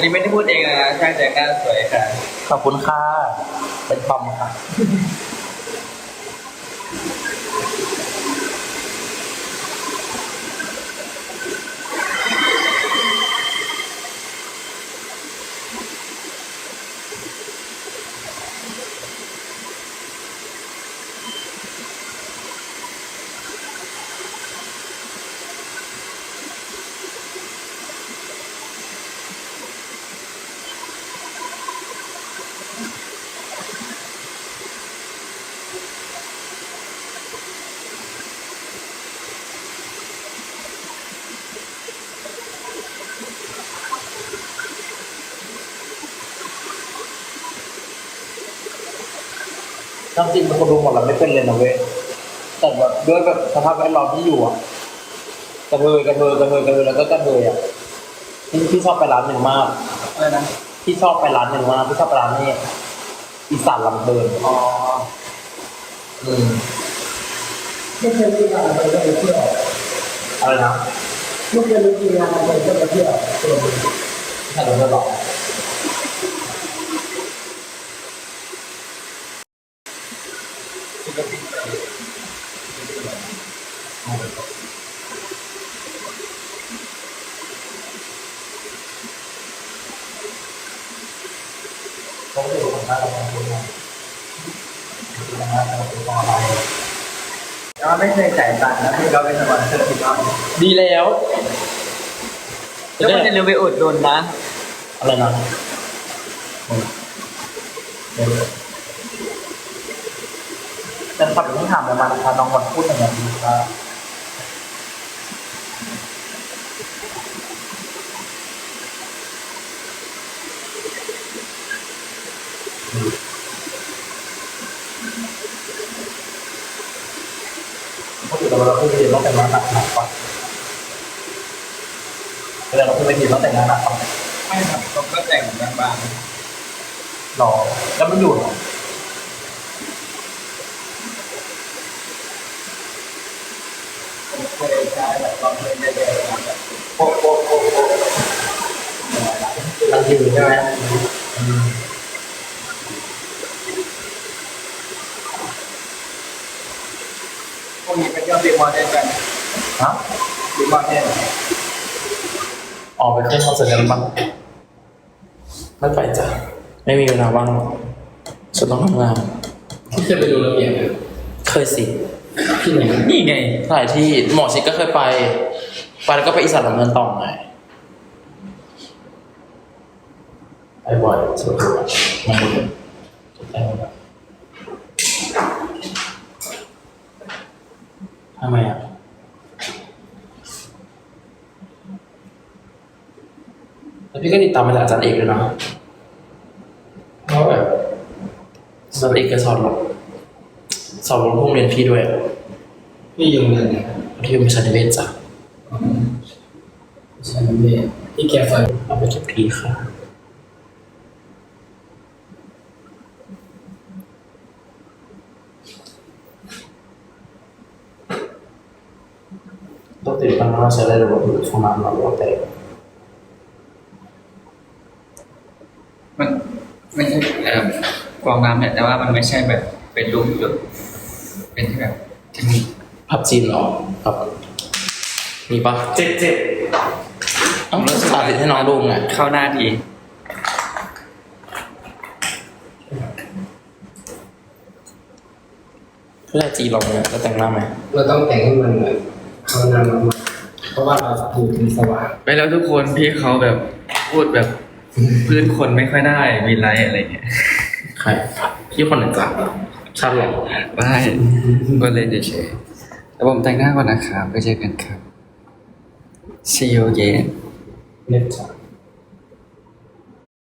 อันนี้ไม่ได้พูดเองนะช่างแต่งหน้าสวยค่ะ ขอบคุณค่ะ เป็นปอมค่ะ น้ำจริงเป็นคนดูหมดแล้วไม่เป็นเลยนะเว้ยแต่แบบด้วยแบบสภาพแวดล้อมที่อยู่อะกระเทยกระเทยกระเทยกระเทยแล้วก็กระเทยอะที่ที่ชอบไปร้านหนึ่งมากอะไรนะที่ชอบไปร้านหนึ่งมากที่ชอบไปร้านนี้อีสานลำเบินอ๋ออืมไม่เคยมีงานอะไรก็ไปเที่ยวอะไรนะไม่เคยมีงานอะไรก็ไปเที่ยวเออใช่ลำเบินหรอเขาอยู่ของบ้าน เราทำบุญนะทำงานเราเป็นกองอะไรเราไม่เคยจ่ายตังค์นะที่เราเป็นสปอนเซอร์ที่เราดีแล้วแล้วก็จะลืมไปอุดหนุนนะ อะไรนะแต่ฝันที่ถามมานะคะน้องวันพูดอย่างนี้ว่า เขาอยู่แต่เราพูดดีต้องแต่งงานหนักหนักก่อนเวลาเราพูดไม่ดีต้องแต่งงานหนักก่อนไม่ครับผมก็แต่งบางหรอแล้วมันอยู่หรอมเคยใช้แบบเราเคยได้แบบโป๊ะโป๊ะโป๊ะโป๊ะมันอยู่ใช่ไหมอืม พวกนี้ไป เที่ยวบิ๊กมอเทนกันฮะบิ๊กมอเทนออกไปขึ้นคอนเสิร์ตกันบ้างไม่ไปจ้ะไม่มีเวลาว่างฉันต้องทำงานที่เคยไปดูระเบียบเคยสิที่ไหนนี่ไงหลายที่หมอชิดก็เคยไปไปแล้วก็ไปอีสานลำเนินต่อไงไปบ่อยสุดๆมาหมดเลยไปหมดเลย ทำไมอะแล้วพี่ก็ติดตามมาจากอาจารย์เอกเลยนะเพราะแบบอาจารย์เอกก็สอนเราสอนโรงเรียนพี่ด้วยอะพี่อยู่เงินเนี่ยที่เป็นชันเวศจ้ะฉันไม่ที่แกฟังเอาไปเก็บทีค่ะต้องติดตั้งว่าใช้ได้หรือว่าช่องน้ำเราหรื อว่าแต่มันไม่ใช่เอ่อฟองน้ำเนี่ยแต่ว่ามันไม่ใช่แบบเป็นรูปหยดเป็นที่แบบเทคนิคพับจีนเหรอครับมีปะเจ็บเจ็บเอ้าสาธิตให้น้องดูไงเข้าหน้าดีเพื่อจีนลองเนี่ยจะแต่งหน้าไหมเราต้องแต่งให้มันแบบเข้าหน้ามากๆเพราะว่าเราอยู่ที่สว่างไปแล้วทุกคนพี่เขาแบบพูดแบบพื้นคนไม่ค่อยได้มีไลท์อะไรเงี้ยใครพี่คนไหนจ้ะชาติหรอไม่ก็เล่นเฉยๆแต่ผมแต่งหน้าก่อนนะครับไปเจอกันครับ see you again เน็ตจ้ะ